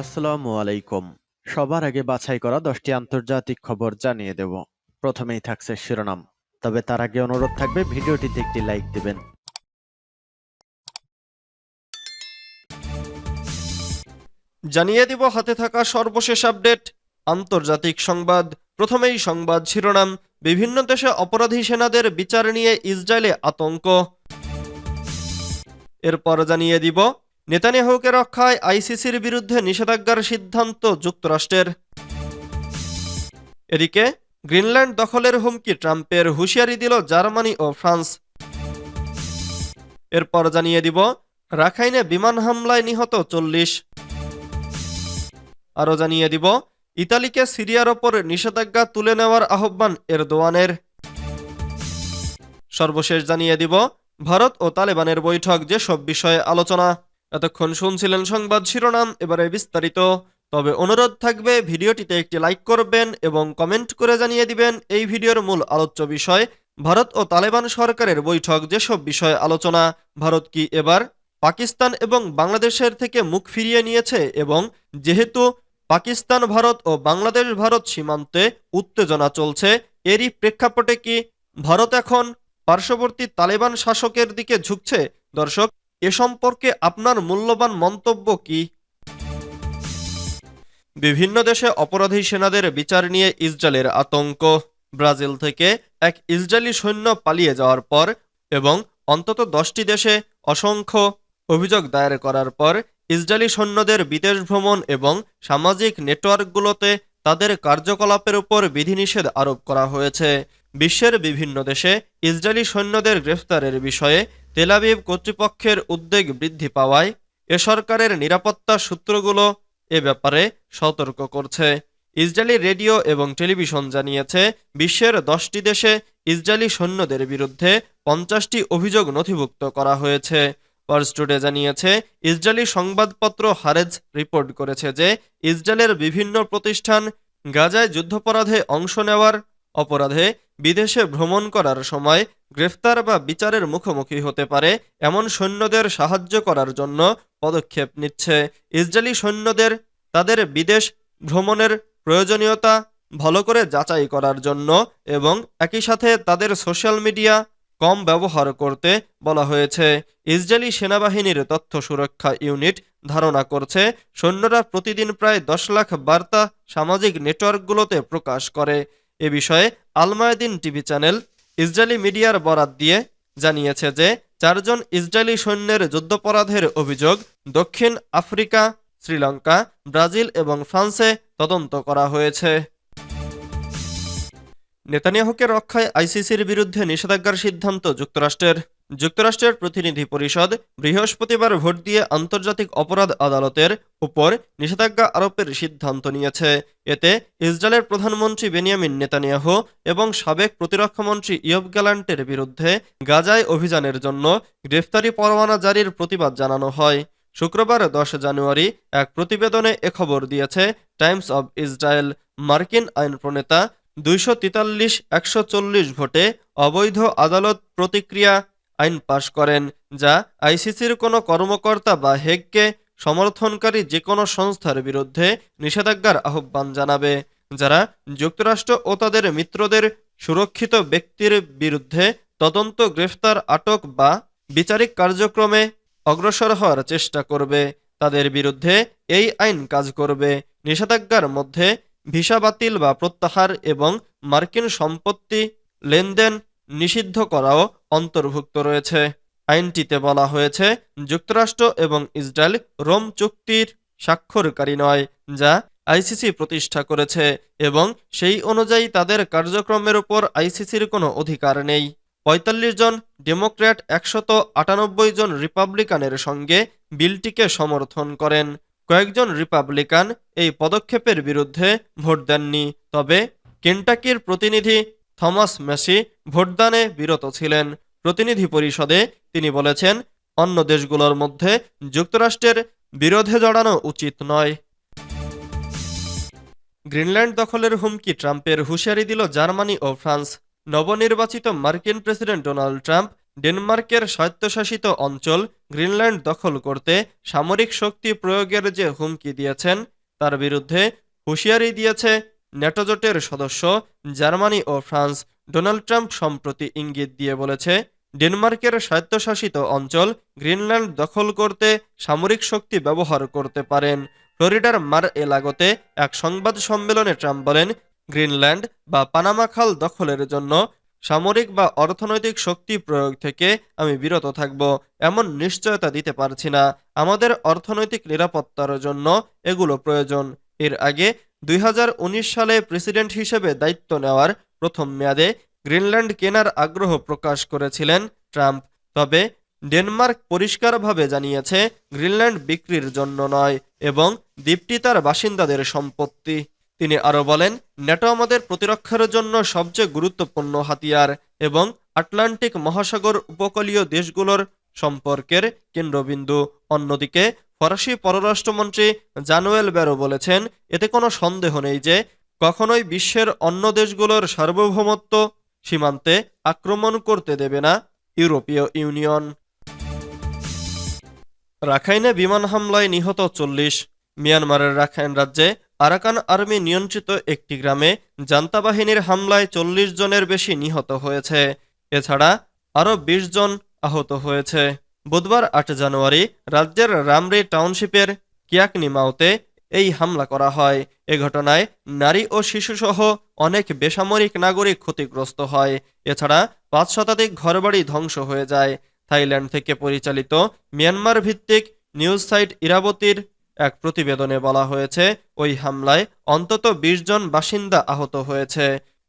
আসসালামু আলাইকুম। সবার আগে বাছাই করা দশটি আন্তর্জাতিক খবর জানিয়ে দেব। প্রথমেই থাকছে শিরোনাম। তবে তার আগে অনুরোধ থাকবে, ভিডিওটিতে একটি লাইক দিবেন। জানিয়ে দিব, হাতে থাকা সর্বশেষ আপডেট, আন্তর্জাতিক সংবাদ। প্রথমেই সংবাদ শিরোনাম। বিভিন্ন দেশে অপরাধী সেনাদের বিচার নিয়ে ইসরায়েলে আতঙ্ক। এরপর জানিয়ে দিব নেতানিয়াহুকে রক্ষায় আইসিসির বিরুদ্ধে নিষেধাজ্ঞার সিদ্ধান্ত যুক্তরাষ্ট্রের। এদিকে, গ্রিনল্যান্ড দখলের হুমকি ট্রাম্পের হুঁশিয়ারি দিল জার্মানি ও ফ্রান্স। এরপর জানিয়ে দিব, রাখাইনে বিমান হামলায় নিহত চল্লিশ। আরও জানিয়ে দিব, ইতালিকে সিরিয়ার ওপর নিষেধাজ্ঞা তুলে নেওয়ার আহ্বান এরদোয়ানের। সর্বশেষ জানিয়ে দিব, ভারত ও তালেবানের বৈঠক যেসব বিষয়ে আলোচনা। এতক্ষণ শুনছিলেন সংবাদ শিরোনাম, এবারে বিস্তারিত। তবে অনুরোধ থাকবে, ভিডিওটিতে একটি লাইক করবেন এবং কমেন্ট করে জানিয়ে দিবেন এই ভিডিওর মূল আলোচ্য বিষয়। ভারত ও তালেবান সরকারের বৈঠক, যেসব বিষয়ে আলোচনা, ভারত কি এবার পাকিস্তান এবং বাংলাদেশের থেকে মুখ ফিরিয়ে নিয়েছে এবং যেহেতু পাকিস্তান ভারত ও বাংলাদেশ ভারত সীমান্তে উত্তেজনা চলছে, এরই প্রেক্ষাপটে কি ভারত এখন পার্শ্ববর্তী তালেবান শাসকের দিকে ঝুঁকছে? দর্শক এ সম্পর্কে আপনার মূল্যবান মন্তব্য কি? বিভিন্ন দেশে অপরাধী সেনাদের বিচার নিয়ে ইসরায়েলের আতঙ্ক। ব্রাজিল থেকে এক ইসরায়েলি সৈন্য পালিয়ে যাওয়ার পর এবং অন্তত দশটি দেশে অসংখ্য অভিযোগ দায়ের করার পর ইসরায়েলি সৈন্যদের বিদেশ ভ্রমণ এবং সামাজিক নেটওয়ার্কগুলোতে তাদের কার্যকলাপের উপর বিধিনিষেধ আরোপ করা হয়েছে। বিশ্বের বিভিন্ন দেশে ইসরায়েলি সৈন্যদের গ্রেফতারের বিষয়ে তেলাবিব কর্তৃপক্ষের উদ্বেগ বৃদ্ধি পাওয়ায় এ সরকারের নিরাপত্তা সূত্রগুলো এ ব্যাপারে সতর্ক করছে। ইসরায়েলি রেডিও এবং টেলিভিশন জানিয়েছে, বিশ্বের দশটি দেশে ইসরায়েলি সৈন্যদের বিরুদ্ধে পঞ্চাশটি অভিযোগ নথিভুক্ত করা হয়েছে। পার্স টুডে জানিয়েছে, ইসরায়েলি সংবাদপত্র হারেজ রিপোর্ট করেছে যে ইসরায়েলের বিভিন্ন প্রতিষ্ঠান গাজায় যুদ্ধাপরাধে অংশ নেওয়ার অপরাধে বিদেশে ভ্রমণ করার সময় গ্রেফতার বা বিচারের মুখোমুখি হতে পারে এমন সৈন্যদের সাহায্য করার জন্য পদক্ষেপ নিচ্ছে। ইসরায়েলি সৈন্যদের তাদের বিদেশ ভ্রমণের প্রয়োজনীয়তা ভালো করে যাচাই করার জন্য এবং একই সাথে তাদের সোশ্যাল মিডিয়া কম ব্যবহার করতে বলা হয়েছে। ইসরায়েলি সেনাবাহিনীর তথ্য সুরক্ষা ইউনিট ধারণা করছে, সৈন্যরা প্রতিদিন প্রায় দশ লাখ বার্তা সামাজিক নেটওয়ার্কগুলোতে প্রকাশ করে। এ বিষয়ে আলমায়দিন টিভি চ্যানেল ইসরায়েলি মিডিয়ার বরাত দিয়ে জানিয়েছে যে চারজন ইসরায়েলি সৈন্যের যুদ্ধাপরাধের অভিযোগ দক্ষিণ আফ্রিকা, শ্রীলঙ্কা, ব্রাজিল এবং ফ্রান্সে তদন্ত করা হয়েছে। নেতানিয়াহুকে রক্ষায় আইসিসির বিরুদ্ধে নিষেধাজ্ঞার সিদ্ধান্ত যুক্তরাষ্ট্রের। যুক্তরাষ্ট্রের প্রতিনিধি পরিষদ বৃহস্পতিবার ভোট দিয়ে আন্তর্জাতিক অপরাধ আদালতের উপর নিষেধাজ্ঞা আরোপের সিদ্ধান্ত নিয়েছে। এতে ইসরায়েলের প্রধানমন্ত্রী বেনিয়ামিন নেতানিয়াহু এবং সাবেক প্রতিরক্ষামন্ত্রী ইয়ব গ্যালান্টের বিরুদ্ধে গাজায় অভিযানের জন্য গ্রেফতারি পরোয়ানা জারির প্রতিবাদ জানানো হয়। শুক্রবার দশ জানুয়ারি এক প্রতিবেদনে এ খবর দিয়েছে টাইমস অব ইসরায়েল। মার্কিন আইন প্রণেতা দুইশো তেতাল্লিশ একশো চল্লিশ ভোটে অবৈধ আদালত প্রতিক্রিয়া আইন পাশ করেন, যা আইসিসির কোনো কর্মকর্তা বা হেগকে সমর্থনকারী যে কোনো সংস্থার বিরুদ্ধে নিষেধাজ্ঞার আহ্বান জানাবে। যারা যুক্তরাষ্ট্র ও তাদের মিত্রদের সুরক্ষিত ব্যক্তির বিরুদ্ধে তদন্ত, গ্রেফতার, আটক বা বিচারিক কার্যক্রমে অগ্রসর হওয়ার চেষ্টা করবে, তাদের বিরুদ্ধে এই আইন কাজ করবে। নিষেধাজ্ঞার মধ্যে ভিসা বাতিল বা প্রত্যাহার এবং মার্কিন সম্পত্তি লেনদেন নিষিদ্ধ করাও অন্তর্ভুক্ত রয়েছে। আইনটিতে বলা হয়েছে, যুক্তরাষ্ট্র এবং ইসরায়েল রোম চুক্তির স্বাক্ষরকারী নয়, যা আইসিসি প্রতিষ্ঠা করেছে এবং সেই অনুযায়ী তাদের কার্যক্রমের উপর আইসিসির কোনো অধিকার নেই। পঁয়তাল্লিশ জন ডেমোক্র্যাট, একশত আটানব্বই জন রিপাবলিকানের সঙ্গে বিলটিকে সমর্থন করেন। কয়েকজন রিপাবলিকান এই পদক্ষেপের বিরুদ্ধে ভোট দেননি, তবে কেন্টাকির প্রতিনিধি থমাস মেসি ভোটদানে বিরত ছিলেন। প্রতিনিধি পরিষদে তিনি বলেছেন, অন্য দেশগুলোর মধ্যে যুক্তরাষ্ট্রের বিরোধে জড়ানো উচিত নয়। গ্রিনল্যান্ড দখলের হুমকি ট্রাম্পের হুঁশিয়ারি দিল জার্মানি ও ফ্রান্স। নবনির্বাচিত মার্কিন প্রেসিডেন্ট ডোনাল্ড ট্রাম্প ডেনমার্কের স্বায়ত্তশাসিত অঞ্চল গ্রিনল্যান্ড দখল করতে সামরিক শক্তি প্রয়োগের যে হুমকি দিয়েছেন, তার বিরুদ্ধে হুঁশিয়ারি দিয়েছে ন্যাটো জোটের সদস্য জার্মানি ও ফ্রান্স ডোনাল্ড ট্রাম্প সম্প্রতি ইঙ্গিত দিয়ে বলেছে, ডেনমার্কের স্বায়ত্তশাসিত অঞ্চল গ্রিনল্যান্ড দখল করতে সামরিক শক্তি ব্যবহার করতে পারেন। ফ্লোরিডার মার এলাগোতে এক সংবাদ সম্মেলনে ট্রাম্প বলেন, গ্রিনল্যান্ড বা পানামা খাল দখলের জন্য সামরিক বা অর্থনৈতিক শক্তি প্রয়োগ থেকে আমি বিরত থাকব, এমন নিশ্চয়তা দিতে পারছি না। আমাদের অর্থনৈতিক নিরাপত্তার জন্য এগুলো প্রয়োজন। এর আগে দুই হাজার উনিশ সালে প্রেসিডেন্ট হিসেবে দায়িত্ব নেওয়ার প্রথম মেয়াদে গ্রিনল্যান্ড কেনার আগ্রহ প্রকাশ করেছিলেন ট্রাম্প, তবে ডেনমার্ক পরিষ্কারভাবে জানিয়েছে গ্রিনল্যান্ড বিক্রির জন্য নয় এবং দ্বীপটি তার বাসিন্দাদের সম্পত্তি। তিনি আরও বলেন, ন্যাটো আমাদের প্রতিরক্ষার জন্য সবচেয়ে গুরুত্বপূর্ণ হাতিয়ার এবং আটলান্টিক মহাসাগর উপকূলীয় দেশগুলোর সম্পর্কের কেন্দ্রবিন্দু। অন্যদিকে ফরাসি পররাষ্ট্রমন্ত্রী জানুয়েল ব্যারো বলেছেন, এতে কোনো সন্দেহ নেই যে কখনোই বিশ্বের অন্য দেশগুলোর সার্বভৌমত্ব সীমান্তে আক্রমণ করতে দেবে না ইউরোপীয় ইউনিয়ন। রাখাইনে বিমান হামলায় নিহত চল্লিশ। মিয়ানমারের রাখাইন রাজ্যে আরাকান আর্মি নিয়ন্ত্রিত একটি গ্রামে জান্তা বাহিনীর হামলায় চল্লিশ জনের বেশি নিহত হয়েছে। এছাড়া আরও বিশ জন আহত হয়েছে। বুধবার আট জানুয়ারি রাজ্যের রামরি টাউনশিপের কিয়াকনিমাওতে এই হামলা করা হয়। এ ঘটনায় নারী ও শিশুসহ অনেক বেসামরিক নাগরিক ক্ষতিগ্রস্ত হয়। এছাড়া পাঁচ শতাধিক ঘরবাড়ি ধ্বংস হয়ে যায়। থাইল্যান্ড থেকে পরিচালিত মিয়ানমার ভিত্তিক নিউজ সাইট ইরাবতীর এক প্রতিবেদনে বলা হয়েছে, ওই হামলায় অন্তত বিশ জন বাসিন্দা আহত হয়েছে।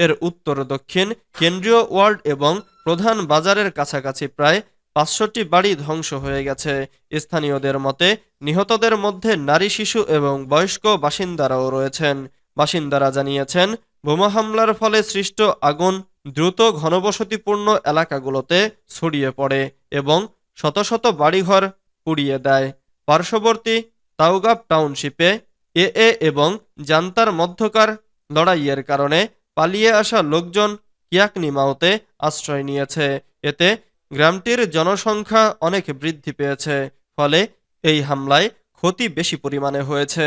এর উত্তর দক্ষিণ কেন্দ্রীয় ওয়ার্ড এবং প্রধান বাজারের কাছাকাছি প্রায় পাঁচশোটি বাড়ি ধ্বংস হয়ে গেছে। স্থানীয়দের মতে, নিহতদের মধ্যে নারী শিশু এবং বয়স্ক বাসিন্দারাও রয়েছেন। বাসিন্দারা জানিয়েছেন, বোমা হামলার ফলে সৃষ্ট আগুন দ্রুত ঘনবসতিপূর্ণ এলাকাগুলোতে ছড়িয়ে পড়ে এবং শত শত বাড়িঘর পুড়িয়ে দেয়। পার্শ্ববর্তী তাওগাপ টাউনশিপে এ এবং জান্তার মধ্যকার লড়াইয়ের কারণে পালিয়ে আসা লোকজন ইয়াকনি মাওতে আশ্রয় নিয়েছে। এতে গ্রামটির জনসংখ্যা অনেক বৃদ্ধি পেয়েছে, ফলে এই হামলায় ক্ষতি বেশি পরিমাণে হয়েছে।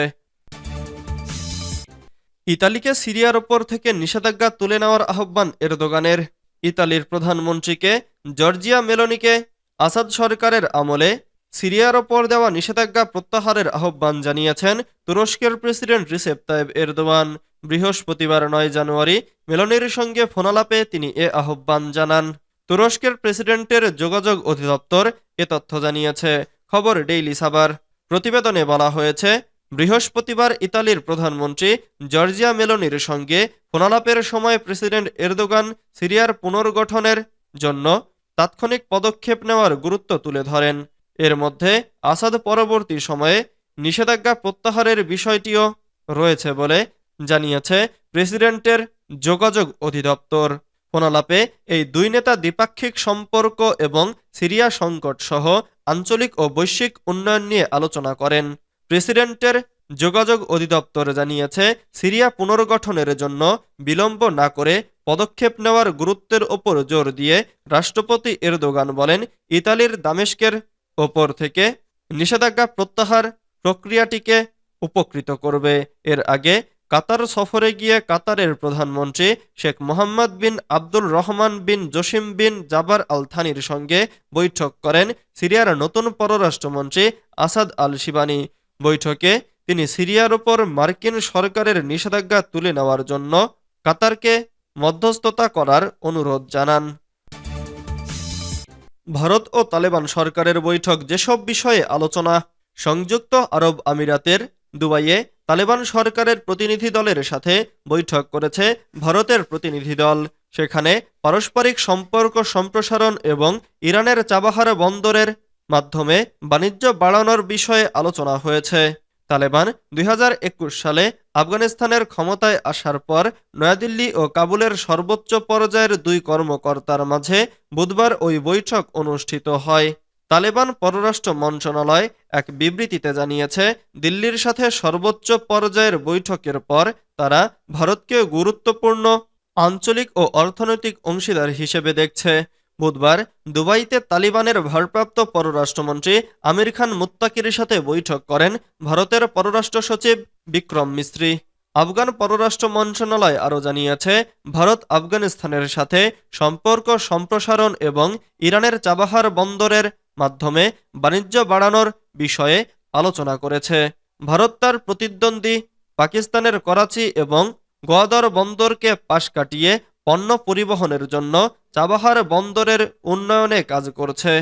ইতালিকে সিরিয়ার ওপর থেকে নিষেধাজ্ঞা তুলে নেওয়ার আহ্বান এরদোগানের। ইতালির প্রধানমন্ত্রীকে জর্জিয়া মেলোনিকে আসাদ সরকারের আমলে সিরিয়ার ওপর দেওয়া নিষেধাজ্ঞা প্রত্যাহারের আহ্বান জানিয়েছেন তুরস্কের প্রেসিডেন্ট রিসেপ তাইব এরদোয়ান। বৃহস্পতিবার নয় জানুয়ারি মেলনির সঙ্গে ফোনালাপে তিনি এ আহ্বান জানান। তুরস্কের প্রেসিডেন্টের যোগাযোগ অধিদপ্তর এ তথ্য জানিয়েছে। খবর ডেইলি সাবার প্রতিবেদনে বলা হয়েছে, বৃহস্পতিবার ইতালির প্রধানমন্ত্রী জর্জিয়া মেলোনির সঙ্গে ফোনালাপের সময় প্রেসিডেন্ট এরদোগান সিরিয়ার পুনর্গঠনের জন্য তাৎক্ষণিক পদক্ষেপ নেওয়ার গুরুত্ব তুলে ধরেন। এর মধ্যে আসাদ পরবর্তী সময়ে নিষেধাজ্ঞা প্রত্যাহারের বিষয়টিও রয়েছে বলে জানিয়েছে প্রেসিডেন্টের যোগাযোগ অধিদপ্তর। ফোনালাপে এই দুই নেতা দ্বিপাক্ষিক সম্পর্ক এবং সিরিয়া সংকট সহ আঞ্চলিক ও বৈশ্বিক উন্নয়ন নিয়ে আলোচনা করেন। প্রেসিডেন্টের যোগাযোগ অধিদপ্তর জানিয়েছে, সিরিয়া পুনর্গঠনের জন্য বিলম্ব না করে পদক্ষেপ নেওয়ার গুরুত্বের ওপর জোর দিয়ে রাষ্ট্রপতি এরদোগান বলেন, ইতালির দামেস্কের ওপর থেকে নিষেধাজ্ঞা প্রত্যাহার প্রক্রিয়াটিকে উপকৃত করবে। এর আগে কাতার সফরে গিয়ে কাতারের প্রধানমন্ত্রী শেখ মোহাম্মদ বিন আব্দুল রহমান বিন জসিম বিন জাবার আল থানির সঙ্গে বৈঠক করেন সিরিয়ার নতুন পররাষ্ট্রমন্ত্রী আসাদ আল শিবানি বৈঠকে তিনি সিরিয়ার ওপর মার্কিন সরকারের নিষেধাজ্ঞা তুলে নেওয়ার জন্য কাতারকে মধ্যস্থতা করার অনুরোধ জানান। ভারত ও তালেবান সরকারের বৈঠক যেসব বিষয়ে আলোচনা, সংযুক্ত আরব আমিরাতের দুবাইয়ে তালেবান সরকারের প্রতিনিধি দলের সাথে বৈঠক করেছে ভারতের প্রতিনিধি দল। সেখানে পারস্পরিক সম্পর্ক সম্প্রসারণ এবং ইরানের চাবাহার বন্দরের মাধ্যমে বাণিজ্য বাড়ানোর বিষয়ে আলোচনা হয়েছে। তালেবান দুই হাজার একুশ সালে আফগানিস্তানের ক্ষমতায় আসার পর নয়াদিল্লি ও কাবুলের সর্বোচ্চ পর্যায়ের দুই কর্মকর্তার মাঝে বুধবার ওই বৈঠক অনুষ্ঠিত হয়। তালেবান পররাষ্ট্র মন্ত্রণালয় এক বিবৃতিতে জানিয়েছে, দিল্লির সাথে সর্বোচ্চ পর্যায়ের বৈঠকের পর তারা ভারতকে গুরুত্বপূর্ণ আঞ্চলিক ও অর্থনৈতিক অংশীদার হিসেবে দেখছে। বুধবার দুবাইতে তালিবানের ভারপ্রাপ্ত পররাষ্ট্রমন্ত্রী আমির খান মুত্তাকির সাথে বৈঠক করেন ভারতের পররাষ্ট্র সচিব বিক্রম মিস্ত্রি। আফগান পররাষ্ট্র মন্ত্রণালয় আরও জানিয়েছে, ভারত আফগানিস্তানের সাথে সম্পর্ক সম্প্রসারণ এবং ইরানের চাবাহার বন্দরের মাধ্যমে বাণিজ্য বাড়ানোর বিষয়ে আলোচনা করেছে। ভারত তার প্রতিদ্বন্দ্বী পাকিস্তানের করাচি এবং গোয়াদর বন্দরকে পাশ কাটিয়ে পণ্য পরিবহনের জন্য চাবাহার বন্দরের উন্নয়নে কাজ করছে।